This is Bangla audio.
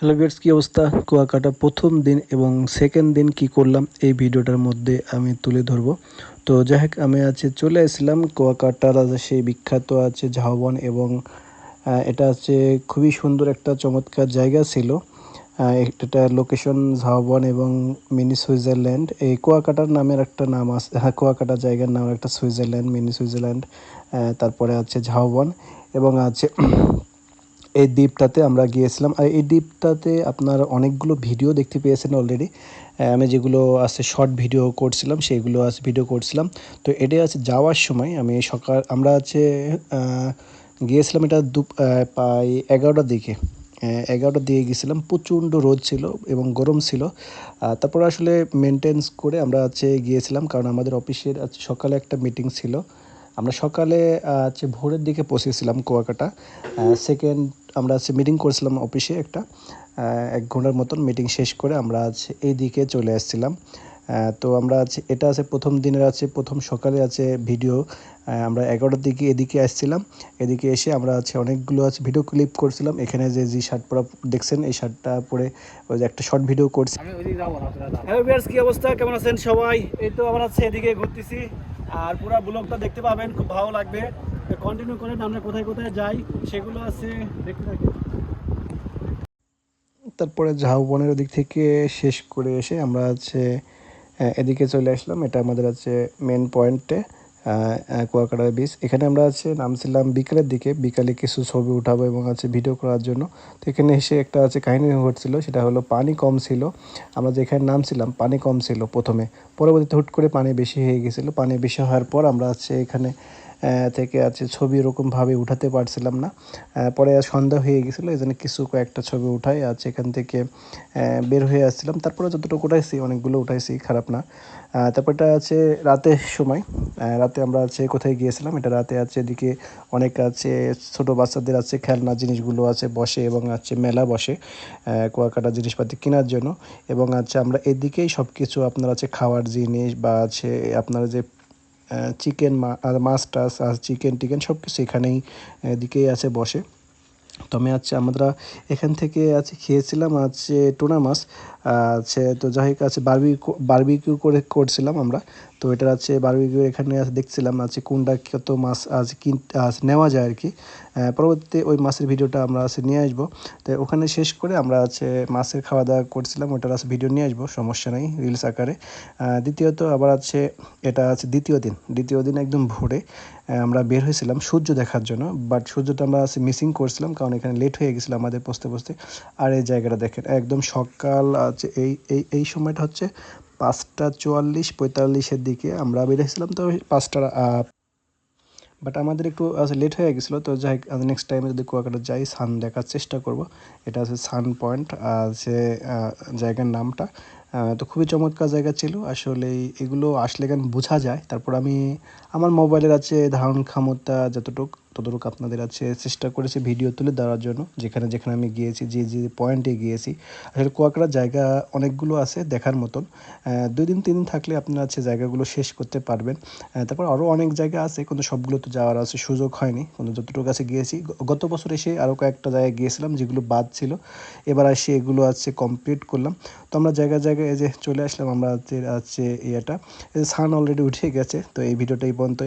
হ্যালো ভিউয়ার্স, কী অবস্থা? কুয়াকাটা প্রথম দিন এবং সেকেন্ড দিন কি করলাম? এই ভিডিওটার মধ্যে আমি তুলে ধরবো। তো যাই হোক, আমি আছে চলে এসেছিলাম কুয়াকাটার আছে সেই বিখ্যাত আছে ঝাউবন এবং এটা হচ্ছে খুবই সুন্দর একটা চমৎকার জায়গা ছিল। একটা লোকেশন ঝাউবন এবং মিনি সুইজারল্যান্ড। এই কুয়াকাটার নামের একটা নাম আছে হ্যাঁ কুয়াকাটা জায়গার নাম একটা সুইজারল্যান্ড, মিনি সুইজারল্যান্ড তারপরে আছে ঝাউবন এবং আছে এই দ্বীপটাতে আমরা গিয়েছিলাম। আর এই দ্বীপটাতে আপনার অনেকগুলো ভিডিও দেখতে পেয়েছেন অলরেডি আমি যেগুলো আছে শর্ট ভিডিও করছিলাম সেইগুলো আছে ভিডিও করছিলাম। তো এটা আছে যাওয়ার সময়। আমি সকাল, আমরা আছে গিয়েছিলাম এটা দু প্রায় এগারোটার দিকে। এগারোটার দিকে গেছিলাম প্রচণ্ড রোদ ছিল এবং গরম ছিল। তারপর আসলে মেনটেন্স করে আমরা হচ্ছে গিয়েছিলাম। কারণ আমাদের অফিসের সকালে একটা মিটিং ছিল। আমরা সকালে হচ্ছে ভোরের দিকে পৌঁছেছিলাম কুয়াকাটা। সেকেন্ড আমরা হচ্ছে মিটিং করেছিলাম অফিসে একটা এক ঘণ্টার মতন মিটিং শেষ করে আমরা আজ এই দিকে চলে আসছিলাম। তো আমরা আজ এটা আছে প্রথম দিনের আছে, প্রথম সকালে আছে ভিডিও আমরা এগারোটার দিকে এদিকে আসছিলাম। এদিকে এসে আমরা আছে অনেকগুলো আছে ভিডিও ক্লিপ করছিলাম। এখানে যে যে শার্ট পরা দেখছেন, এই শার্টটা পরে ওই যে একটা শর্ট ভিডিও করছি। কি অবস্থা? কেমন আছেন সবাই? এই তো আমরা হচ্ছে এদিকে ঘুরতেছি। আর পুরো ব্লগটা দেখতে পাবেন, খুব ভালো লাগবে। কন্টিনিউ করেন আমরা কোথায় কোথায় যাই, সেগুলো আছে, দেখতে থাকি। তারপরে ঝাউবনের ওদিক থেকে শেষ করে এসে আমরা হচ্ছে এদিকে চলে আসলাম। এটা আমাদের আছে মেন পয়েন্টে কুয়াকাটা বিচ এখানে আমরা আছে নামছিলাম বিকালের দিকে। বিকালে কিছু ছবি উঠাবো এবং আছে ভিডিও করার জন্য। তো এখানে এসে একটা আছে কাহিনী ঘটছিল, সেটা হলো পানি কম ছিল। আমরা যেখানে নামছিলাম, পানি কম ছিল প্রথমে। পরবর্তীতে হুট করে পানি বেশি হয়ে গেছিল। পানি বেশি হওয়ার পর আমরা আছে এখানে থেকে আছে ছবি ওরকমভাবে উঠাতে পারছিলাম না। পরে আর সন্ধ্যা হয়ে গেছিল এই জন্য কিছু কয়েকটা ছবি উঠাই আছে এখান থেকে বের হয়ে আসছিলাম। তারপরে যতটুকু উঠাইছি অনেকগুলো উঠাইছি খারাপ না। আহ, তারপরটা আছে রাতের সময়। রাতে আমরা আছে কোথায় গিয়েছিলাম এটা রাতে আছে এদিকে অনেক আছে ছোট বাচ্চাদের আছে খেলনা জিনিসগুলো আছে বসে এবং আছে মেলা বসে কুয়াকাটা জিনিসপাতি কেনার জন্য। এবং আছে আমরা এদিকেই সব কিছু আপনার আছে খাওয়ার জিনিস বা আছে আপনার যে চিকেন মা মাছ টাছ আর চিকেন টিকেন সব কিছু এখানেই এদিকেই আছে বসে। তো আমি আছে আমরা এখান থেকে আছে খেয়েছিলাম আছে টুনা মাছ আছে তো যাই আছে বারবি বারবিকিউ করে করছিলাম আমরা। তো এটা আছে বারবিকিউ এখানে আছে দেখছিলাম আছে কোনটা কত মাছ আজ কিন নেওয়া যায় আর কি। পরবর্তীতে ওই মাছের ভিডিওটা আমরা আছে নিয়ে আসব। তো ওখানে শেষ করে আমরা আছে মাছের খাওয়া দাওয়া করছিলাম, ওটার আছে ভিডিও নিয়ে আসব, সমস্যা নেই রিলস আকারে। দ্বিতীয়ত আবার আছে এটা আছে দ্বিতীয় দিন দ্বিতীয় দিন একদম ভোরে। আমরা বের হয়েছিলাম সূর্য দেখার জন্য বাট সূর্যটা আমরা মিসিং করছিলাম, কারণ এখানে লেট হয়ে গেছিল আমাদের বসতে বসতে আর এই জায়গাটা দেখেন, একদম সকাল আছে, এই এই এই সময়টা হচ্ছে পাঁচটা চুয়াল্লিশ, পঁয়তাল্লিশের দিকে আমরা বেরিয়েছিলাম তো পাঁচটা বাট আমাদের একটু লেট হয়ে গেছিল, তো যাই নেক্সট টাইমে যদি কুয়াকাটা যাই, সান দেখার চেষ্টা করব। এটা আছে সান পয়েন্ট আছে জায়গার নামটা। তো খুবই চমৎকার জায়গা ছিল। আসলে এগুলো আসলে কেন বোঝা যায়। তারপর আমি আমার মোবাইলের আছে ধারণ ক্ষমতা যতটুকু, ততটুকু আপনাদের আছে চেষ্টা করেছি ভিডিও তুলে দেওয়ার জন্য। যেখানে যেখানে আমি গিয়েছি, যে যে পয়েন্টে গিয়েছি। আসলে কুয়াকাটার জায়গা অনেকগুলো আছে দেখার মতন। দুই দিন, তিন দিন থাকলে আপনারা আছে জায়গাগুলো শেষ করতে পারবেন। তারপর আরও অনেক জায়গা আছে, কিন্তু সবগুলো তো যাওয়ার আছে সুযোগ হয়নি। কিন্তু যতটুকু কাছে গিয়েছি গত বছর এসে আরও কয়েকটা জায়গায় গিয়েছিলাম যেগুলো বাদ ছিল। এবার এসে এগুলো আছে কমপ্লিট করলাম। তো আমরা জায়গায় জায়গায় এই যে চলে আসলাম আমরা যে আছে ইয়েটা সান অলরেডি উঠে গেছে, তো এই ভিডিওটাই পর্যন্ত